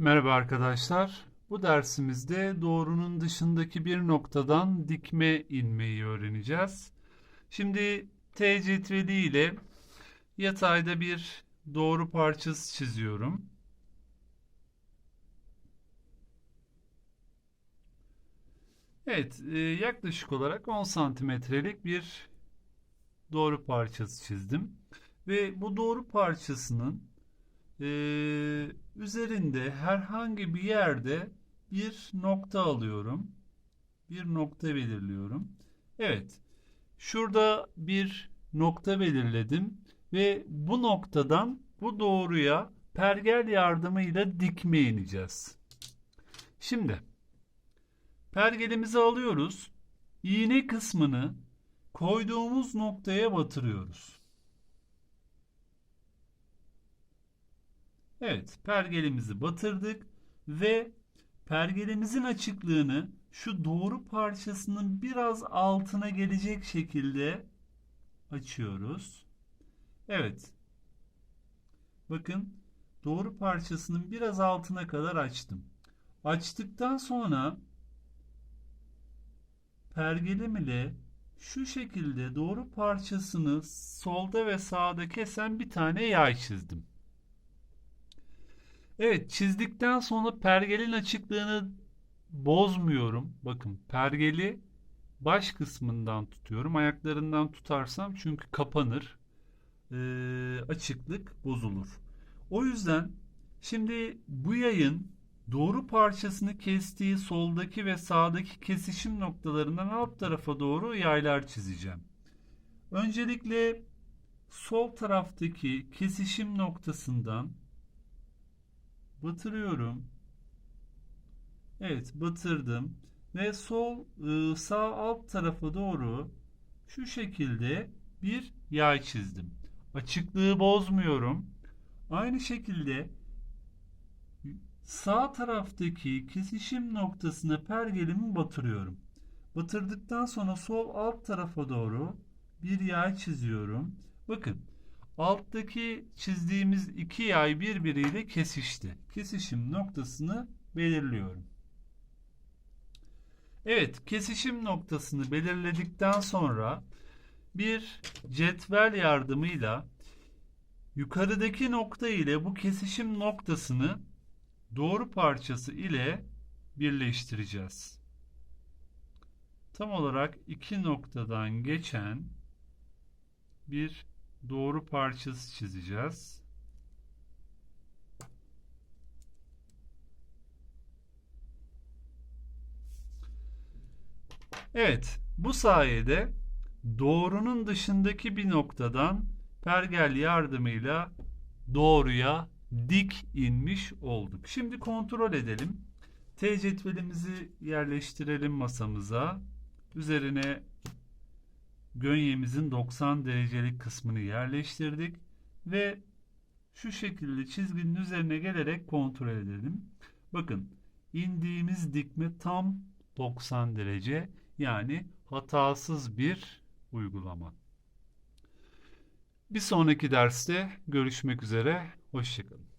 Merhaba arkadaşlar. Bu dersimizde doğrunun dışındaki bir noktadan dikme inmeyi öğreneceğiz. Şimdi T cetveli ile yatayda bir doğru parçası çiziyorum. Evet, e, yaklaşık olarak 10 santimetrelik bir doğru parçası çizdim. Ve bu doğru parçasının e, üzerinde herhangi bir yerde bir nokta alıyorum. Bir nokta belirliyorum. Evet. Şurada bir nokta belirledim ve bu noktadan bu doğruya pergel yardımıyla dikme ineceğiz. Şimdi pergelimizi alıyoruz. İğne kısmını koyduğumuz noktaya batırıyoruz. Evet, pergelimizi batırdık ve pergelimizin açıklığını şu doğru parçasının biraz altına gelecek şekilde açıyoruz. Evet. Bakın doğru parçasının biraz altına kadar açtım. Açtıktan sonra pergelim ile şu şekilde doğru parçasını solda ve sağda kesen bir tane yay çizdim. Evet çizdikten sonra pergelin açıklığını bozmuyorum. Bakın pergeli baş kısmından tutuyorum. Ayaklarından tutarsam çünkü kapanır. Ee, açıklık bozulur. O yüzden şimdi bu yayın doğru parçasını kestiği soldaki ve sağdaki kesişim noktalarından alt tarafa doğru yaylar çizeceğim. Öncelikle sol taraftaki kesişim noktasından batırıyorum. Evet batırdım ve sol ıı, sağ alt tarafa doğru şu şekilde bir yay çizdim. Açıklığı bozmuyorum. Aynı şekilde sağ taraftaki kesişim noktasına pergelimi batırıyorum. Batırdıktan sonra sol alt tarafa doğru bir yay çiziyorum. Bakın alttaki çizdiğimiz iki yay birbiriyle kesişti. Kesişim noktasını belirliyorum. Evet, kesişim noktasını belirledikten sonra bir cetvel yardımıyla yukarıdaki nokta ile bu kesişim noktasını doğru parçası ile birleştireceğiz. Tam olarak iki noktadan geçen bir doğru parçası çizeceğiz. Evet, bu sayede doğrunun dışındaki bir noktadan pergel yardımıyla doğruya dik inmiş olduk. Şimdi kontrol edelim. T cetvelimizi yerleştirelim masamıza. Üzerine gönyemizin 90 derecelik kısmını yerleştirdik ve şu şekilde çizginin üzerine gelerek kontrol edelim. Bakın indiğimiz dikme tam 90 derece yani hatasız bir uygulama. Bir sonraki derste görüşmek üzere. Hoşçakalın.